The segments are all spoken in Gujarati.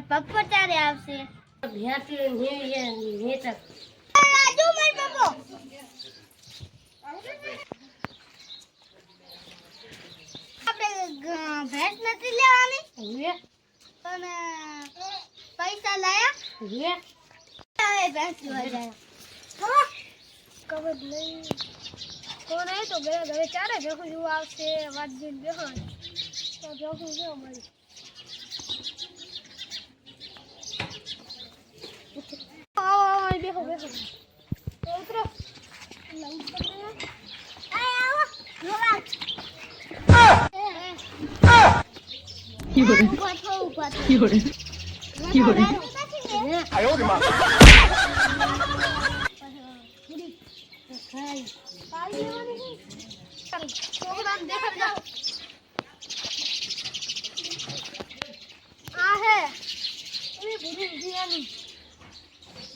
માર પપ્પા ચારે આવશે ભેંસી ને નેતર રાજુ માર પપ્પો આપણે ગ- ભેંસ નથી લેવાની લે પણ પૈસા લાયા લે હવે ભેંસ જોવા જાય કબડ લઈ કોણ આવે તો ગયા ઘરે ચારે ભેગું જોવા આવશે વાત જોઈને બેહો તો ભેગું જો અમારી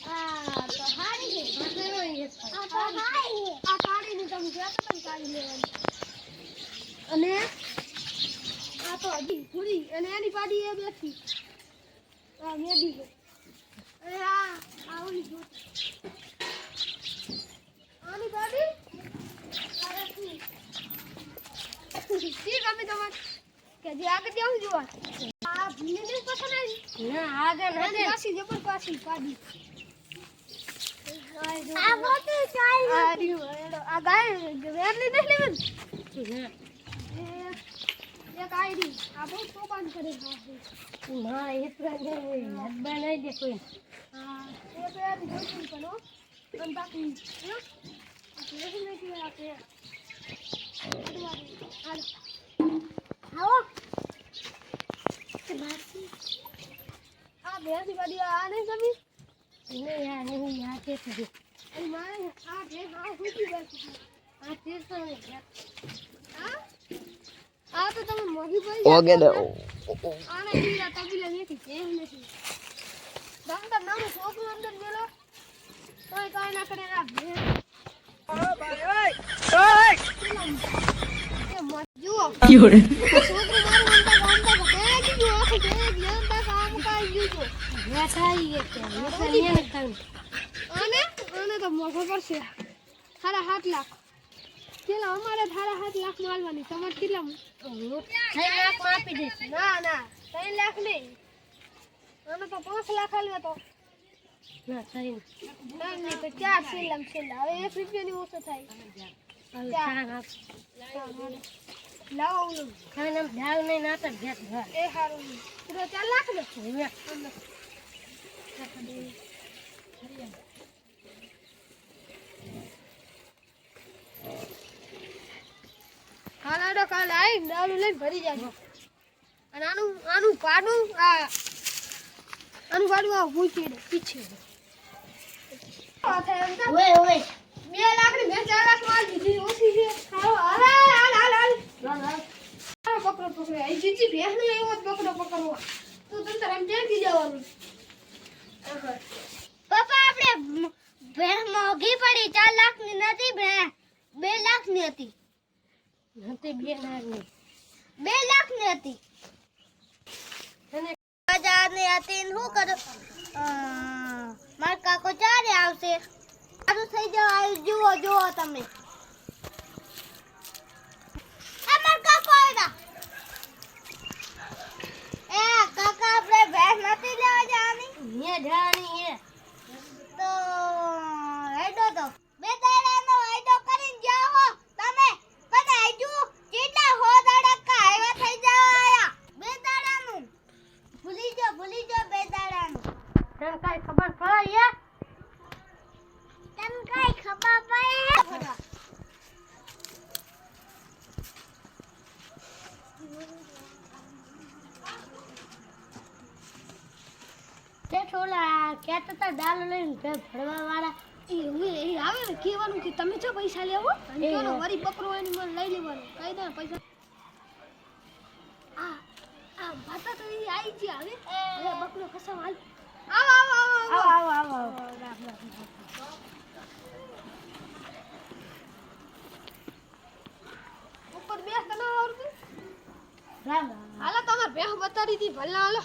આ તો હારી છે અને આ તો હજી પૂરી અને એની પાડી એ બેઠી આ મેડી આ જો આની પાડી? ઠીક અમે તમારે કે જે આગળ જાઉં જોવા આ ભીને પસંદ આવી ના? આગળ નથી પાછી જબર પાછી પાડી. આ બે. ના એટલા જ હાથ બનાવી દે કોઈ હા એ તો યાર જોઈતું પણ હો પણ બાકી હો? આ નહીં સમી નહીં આ નહીં આ તે અને મારે આ ભેંસ આ સૂકી બેસી આ તે તો હા? આ તો તમે ઓગે ને આને તબીલા નથી ભેંસ નથી? દમતા નાનું છોકરું અંદર મેલો તોય ના કરે આ એ મત જુઓ છોકરું મારું અંદર ગામડા કે ગયું આખું કે જનતા કામ કાઈ ગયું બેઠા આવીએ ત્યાં એટલા નહીં ખાવું આને આને તો મોઘો પડશે સાડા સાત લાખ પેલા અમારે સાડા સાત લાખ માલવાની તમારે કેટલા થઈ લાખમાં આપી દઈશ ના ના ત્રણ લાખ નહીં આને તો પાંચ લાખ હાલવા તો ના થઈ ના નહીં તો ચાર છેલ્લા છેલ્લા હવે એક રૂપિયાની ઓછો થાય લાવો ખાન નહીં નાતા એ સારું લાખ હવે કાલ આવી લઈને ભરી જાય અને આનું આનું પાડું આ આનું પાડું આ ભૂચી દે પીછે ઓય ઓય. બે લાખની ચાર લાખ દીધી. ઓછી છે. હાલ હાલ હાલ. હાલ હાલ. પકડો પકડો. અહીં જીજી ભેંસ ને એવો જ પકડો પકડવો તો તંતર એમ ક્યાં જવાનું? પપ્પા આપણે ભેંસ મોંઘી પડી ચાર લાખની નથી ભેંસ. બે લાખની હતી. નથી બે લાખની. બે લાખની હતી. હજારની હતી ને શું કરું? મારા કાકો ચારે આવશે. સારું થઈ જવા જુઓ જુઓ તમે. આ મારા કાકો આવ્યા એ કાકા આપણે ભેંસ નથી લેવા જવાની હે ઢાળની હે તો હેડો તો બે દાડાનો હેડો કરીને જાઓ હો તમે પણ હજુ કેટલા હો દાડા કા આવ્યા થઈ જાવ આયા બે દાડાનું ભૂલી જો ભૂલી જો બે દાડાનું તને કાંઈ ખબર પડે હે તને કઈ ખબર પડે તે છોલા કહેતા હતા દાલ લઈને ભરવા વાળા એ હું એ આવે ને કહેવાનું કે તમે જો પૈસા લેવો અને જો વરી બકરો એની મને લઈ લેવાનું. કહી દે પૈસા. આ આ ભાતા તો એ આવી છે હવે. હવે બકરો કસમ હાલ. આવો આવો આવો આવો. આવો આવો રાખ ઉપર બેસ તને આવડતું. રામ હાલો તમારે બેહ બતાડી હતી ભલા હાલો.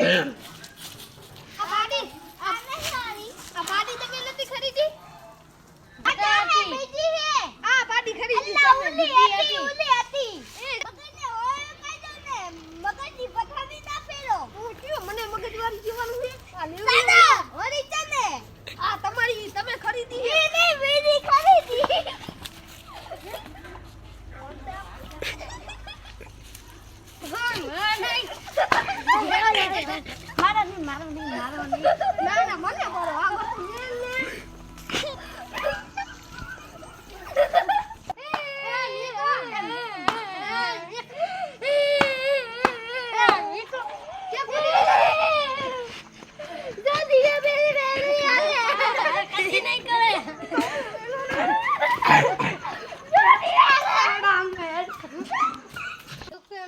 Ahem. નહીં મારો નહીં મારો નહીં ના ના મને બોલો આ વસ્તુ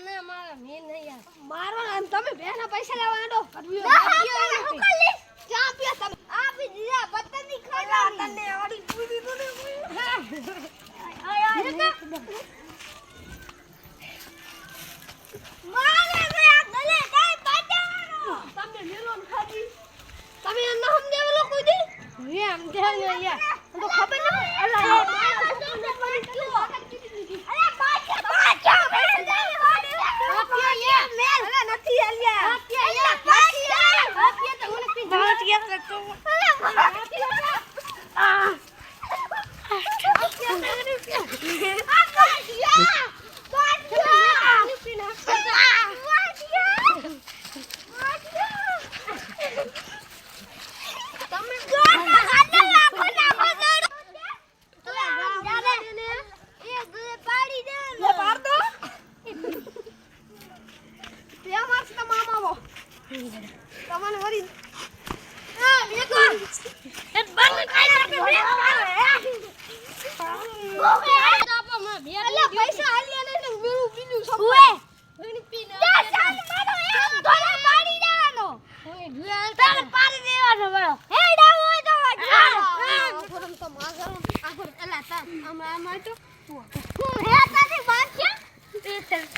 મેં મારા મેં મારો ને તમે બેના પૈસા લેવા આડો